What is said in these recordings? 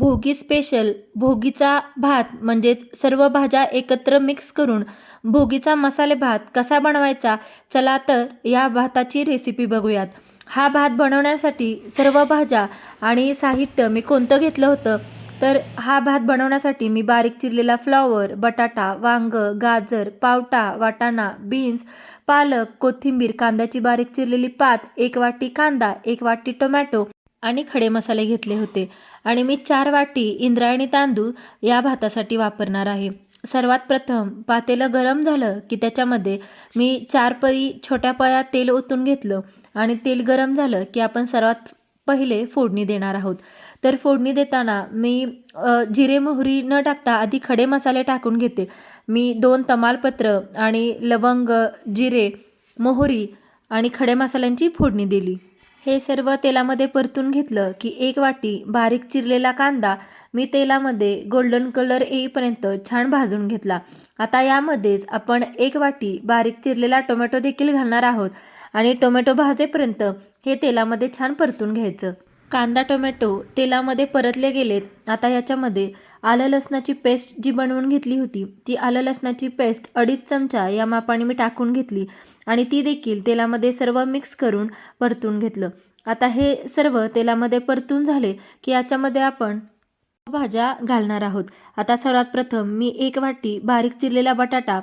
भोगी special भोगीचा भात म्हणजेच सर्व भाज्या एकत्र मिक्स करून भोगीचा मसाले भात कसा बनवायचा चला तर या भाताची रेसिपी बघूयात. हा भात बनवण्यासाठी सर्व भाज्या आणि साहित्य मी कोणतं घेतलं होतं? तर हा भात बनवण्यासाठी मी बारीक चिरलेला फ्लॉवर बटाटा वांग गाजर पावटा वाटाणा बीन्स पालक कोथिंबीर कांद्याची बारीक चिरलेली पात एक वाटी कांदा एक वाटी टोमॅटो आणि खडे मसाले घेतले होते. आणि मी चार वाटी इंद्रायणी तांदूळ या भातासाठी वापरणार आहे. सर्वात प्रथम पातेलं गरम झालं की त्याच्यामध्ये मी चार पळी छोट्या पळ्या तेल ओतून घेतलं आणि तेल गरम झालं की आपण सर्वात पहिले फोडणी देणार आहोत. तर फोडणी देताना मी जिरे मोहरी न टाकता आधी खडे मसाले टाकून घेते. मी दोन तमालपत्र आणि लवंग जिरे मोहरी आणि खडे मसाल्यांची फोडणी दिली. हे सर्व तेलामध्ये परतून घेतलं की एक वाटी बारीक चिरलेला कांदा मी तेलामध्ये गोल्डन कलर येईपर्यंत छान भाजून घेतला. आता यामध्येच आपण एक वाटी बारीक चिरलेला टोमॅटो देखील घालणार आहोत आणि टोमॅटो भाजेपर्यंत हे तेलामध्ये छान परतून घ्यायचं. कांदा टोमॅटो तेलामध्ये परतले गेलेत. आता याच्यामध्ये आलं लसणाची पेस्ट जी बनवून घेतली होती ती आलं लसणाची पेस्ट अडीच चमचा या मापाने मी टाकून घेतली आणि ती देखील तेलामध्ये सर्व मिक्स करून परतून घेतलं. आता हे सर्व तेलामध्ये परतून झाले की याच्यामध्ये आपण भाज्या घालणार आहोत. आता सर्वात प्रथम मी एक वाटी बारीक चिरलेला बटाटा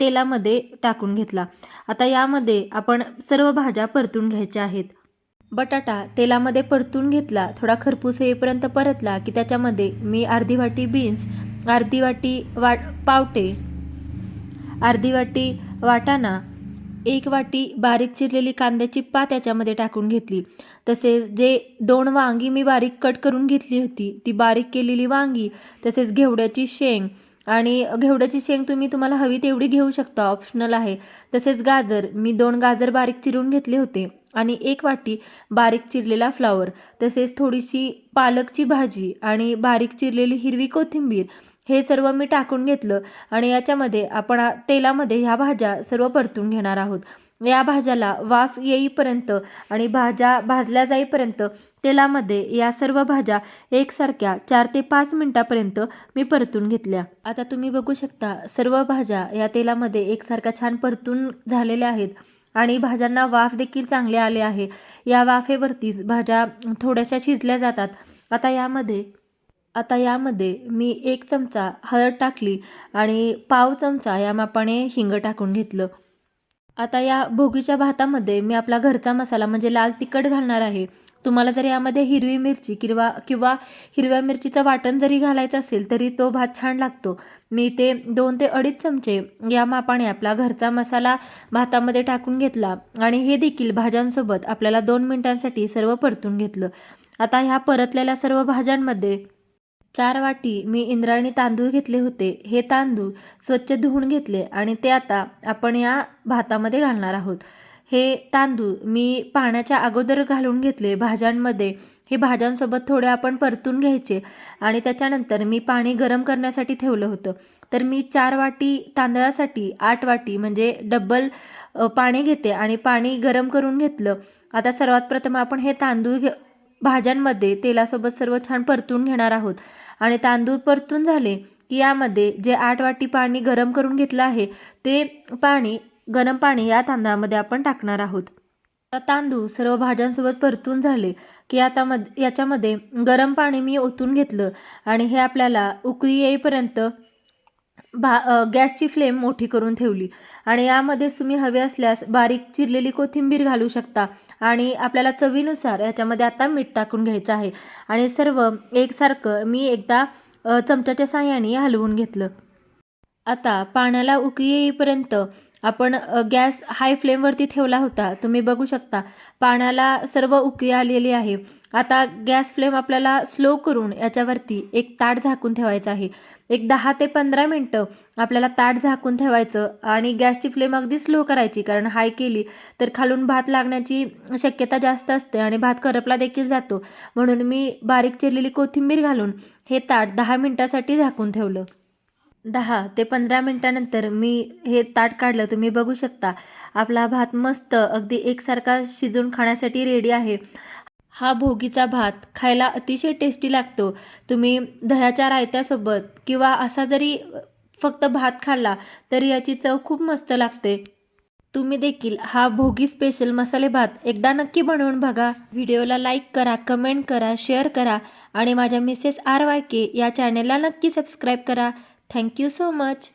तेलामध्ये टाकून घेतला. आता यामध्ये आपण सर्व भाज्या परतून घ्यायच्या आहेत. बटाटा तेलामध्ये परतून घेतला थोडा खरपूस येईपर्यंत परतला की त्याच्यामध्ये मी अर्धी वाटी बीन्स अर्धी वाटी वाट पावटे अर्धी वाटी वाटाणा एक वाटी बारीक चिरलेली कांद्याची पात याच्यामध्ये टाकून घेतली. तसेच जे दोन वांगी मी बारीक कट करून घेतली होती ती बारीक केलेली वांगी तसेच घेवड्याची शेंग. आणि घेवड्याची शेंग तुम्ही तुम्हाला हवी तेवढी घेऊ शकता ऑप्शनल आहे. तसेच गाजर मी दोन गाजर बारीक चिरून घेतले होते. आणि एक वाटी बारीक चिरलेला फ्लावर तसेच थोडीशी पालकची भाजी आणि बारीक चिरलेली हिरवी कोथिंबीर हे सर्व मी टाकून घेतलं आणि याच्यामध्ये आपण तेलामध्ये ह्या भाज्या सर्व परतून घेणार आहोत. या भाज्याला वाफ येईपर्यंत आणि भाज्या भाजल्या जाईपर्यंत तेलामध्ये या सर्व भाज्या एकसारख्या चार ते पाच मिनटापर्यंत मी परतून घेतल्या. आता तुम्ही बघू शकता सर्व भाज्या या तेलामध्ये एकसारख्या छान परतून झालेल्या आहेत. आणि भाज्यांना वाफ देखील चांगले आले आहे. या वाफेवरतीच भाज्या थोड्याशा शिजल्या जातात. आता यामध्ये आता यामध्ये मी एक चमचा हळद टाकली आणि पाव चमचा या मापाने हिंग टाकून घेतलं. आता या भोगीच्या भातामध्ये मी आपला घरचा मसाला म्हणजे लाल तिखट घालणार आहे. तुम्हाला जर यामध्ये हिरवी मिरची किंवा किंवा हिरव्या मिरचीचं वाटण जरी घालायचं असेल तरी तो भात छान लागतो. मी ते दोन ते अडीच चमचे या मापाने आपला घरचा मसाला भातामध्ये टाकून घेतला आणि हे देखील भाज्यांसोबत आपल्याला दोन मिनिटांसाठी सर्व परतून घेतलं. आता ह्या परतलेल्या सर्व भाज्यांमध्ये चार वाटी मी इंद्रायणी तांदूळ घेतले होते. हे तांदूळ स्वच्छ धुवून घेतले आणि ते आता आपण या भातामध्ये घालणार आहोत. हे तांदूळ मी पाण्याच्या अगोदर घालून घेतले. भाज्यांमध्ये हे भाज्यांसोबत थोडे आपण परतून घ्यायचे आणि त्याच्यानंतर मी पाणी गरम करण्यासाठी ठेवलं होतं. तर मी चार वाटी तांदळासाठी आठ वाटी म्हणजे डब्बल पाणी घेते आणि पाणी गरम करून घेतलं. आता सर्वात प्रथम आपण हे तांदूळ घे भाज्यांमध्ये तेलासोबत सर्व छान परतून घेणार आहोत. आणि तांदूळ परतून झाले की यामध्ये जे आठ वाटी पाणी गरम करून घेतलं आहे ते पाणी गरम पाणी या तांदळामध्ये आपण टाकणार आहोत. आता तांदूळ सर्व भाज्यांसोबत परतून झाले की आता मध याच्यामध्ये गरम पाणी मी ओतून घेतलं आणि हे आपल्याला उकळी येईपर्यंत भा गॅसची फ्लेम मोठी करून ठेवली. आणि यामध्ये तुम्ही हवे असल्यास बारीक चिरलेली कोथिंबीर घालू शकता. आणि आपल्याला चवीनुसार याच्यामध्ये आता मीठ टाकून घ्यायचं आहे. आणि सर्व एकसारखं मी एकदा चमच्याच्या साह्याने हलवून घेतलं. आता पाण्याला उकळी येईपर्यंत आपण गॅस हाय फ्लेमवरती ठेवला होता. तुम्ही बघू शकता पाण्याला सर्व उकळी आलेली आहे. आता गॅस फ्लेम आपल्याला स्लो करून याच्यावरती एक ताट झाकून ठेवायचं आहे. एक दहा ते पंधरा मिनटं आपल्याला ताट झाकून ठेवायचं आणि गॅसची फ्लेम अगदी स्लो करायची कारण हाय केली तर खालून भात लागण्याची शक्यता जास्त असते आणि भात करपला देखील जातो. म्हणून मी बारीक चिरलेली कोथिंबीर घालून हे ताट दहा मिनटासाठी झाकून ठेवलं. दहा ते पंधरा मिनटानंतर मी हे ताट काढलं तुम्ही बघू शकता. आपला भात मस्त अगदी एकसारखा शिजून खाण्यासाठी रेडी आहे. हा भोगीचा भात खायला अतिशय टेस्टी लागतो. तुम्ही दह्याच्या रायत्यासोबत किंवा असा जरी फक्त भात खाल्ला तरी याची चव खूप मस्त लागते. तुम्ही देखील हा भोगी स्पेशल मसाले भात एकदा नक्की बनवून बघा. व्हिडिओला लाईक करा कमेंट करा शेअर करा आणि माझ्या मिसेस आर वाय के या चॅनेलला नक्की सबस्क्राईब करा. Thank you so much.